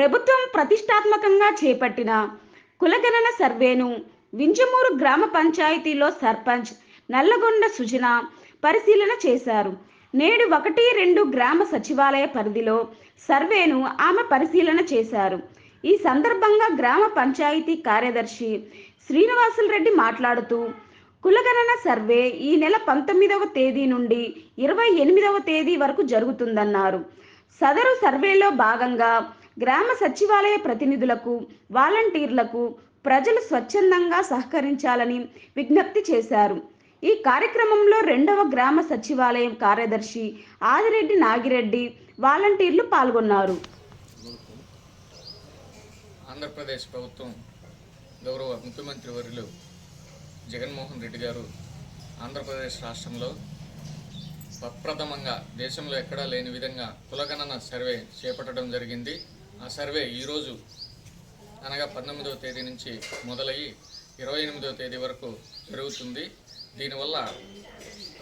ప్రభుత్వం ప్రతిష్టాత్మకంగా చేపట్టిన కులగణన సర్వేను వింజమూరు గ్రామ పంచాయతీలో సర్పంచ్ నల్లగొండ సుజన పరిశీలన చేశారు. నేడు ఒకటి రెండు గ్రామ సచివాలయ పరిధిలో సర్వేను ఆమె పరిశీలన చేశారు. ఈ సందర్భంగా గ్రామ పంచాయతీ కార్యదర్శి శ్రీనివాసులరెడ్డి మాట్లాడుతూ కులగణన సర్వే ఈ నెల పంతొమ్మిదవ తేదీ నుండి ఇరవై ఎనిమిదవ తేదీ వరకు జరుగుతుందన్నారు. సదరు సర్వేలో భాగంగా గ్రామ సచివాలయ ప్రతినిధులకు వాలంటీర్లకు ప్రజలు స్వచ్ఛందంగా సహకరించాలని విజ్ఞప్తి చేశారు. ఈ కార్యక్రమంలో రెండవ గ్రామ సచివాలయం కార్యదర్శి ఆదిరెడ్డి నాగిరెడ్డి వాలంటీర్లు పాల్గొన్నారు. ఆంధ్రప్రదేశ్ ప్రభుత్వం గౌరవ ముఖ్యమంత్రి వర్యులు జగన్మోహన్ రెడ్డి గారు ఆంధ్రప్రదేశ్ రాష్ట్రంలో ప్రప్రథమంగా దేశంలో ఎక్కడా లేని విధంగా కులగణన సర్వే చేపట్టడం జరిగింది. ఆ సర్వే ఈరోజు అనగా పంతొమ్మిదవ తేదీ నుంచి మొదలయ్యి ఇరవై ఎనిమిదవ తేదీ వరకు జరుగుతుంది. దీనివల్ల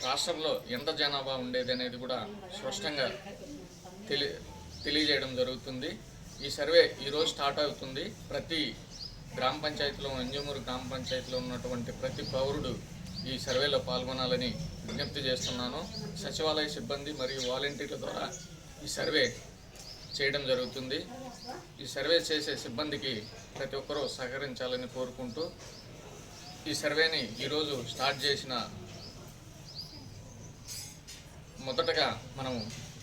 రాష్ట్రంలో ఎంత జనాభా ఉండేది అనేది కూడా స్పష్టంగా తెలి తెలియజేయడం జరుగుతుంది. ఈ సర్వే ఈరోజు స్టార్ట్ అవుతుంది. ప్రతి గ్రామ పంచాయతీలో అంజమూరు గ్రామ పంచాయతీలో ఉన్నటువంటి ప్రతి పౌరుడు ఈ సర్వేలో పాల్గొనాలని విజ్ఞప్తి చేస్తున్నాను. సచివాలయ సిబ్బంది మరియు వాలంటీర్ల ద్వారా ఈ సర్వే చేయడం జరుగుతుంది. ఈ సర్వే చేసే సిబ్బందికి ప్రతి ఒక్కరూ సహకరించాలని కోరుకుంటూ ఈ సర్వేని ఈరోజు స్టార్ట్ చేసిన మొదటగా మనం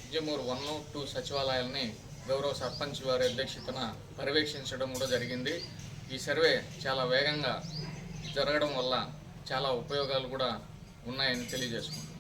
విజయమూరు వన్ టూ సచివాలయాల్ని గౌరవ సర్పంచ్ వారి అధ్యక్షతన పర్యవేక్షించడం కూడా జరిగింది. ఈ సర్వే చాలా వేగంగా జరగడం వల్ల చాలా ఉపయోగాలు కూడా ఉన్నాయని తెలియజేసుకుంటున్నాం.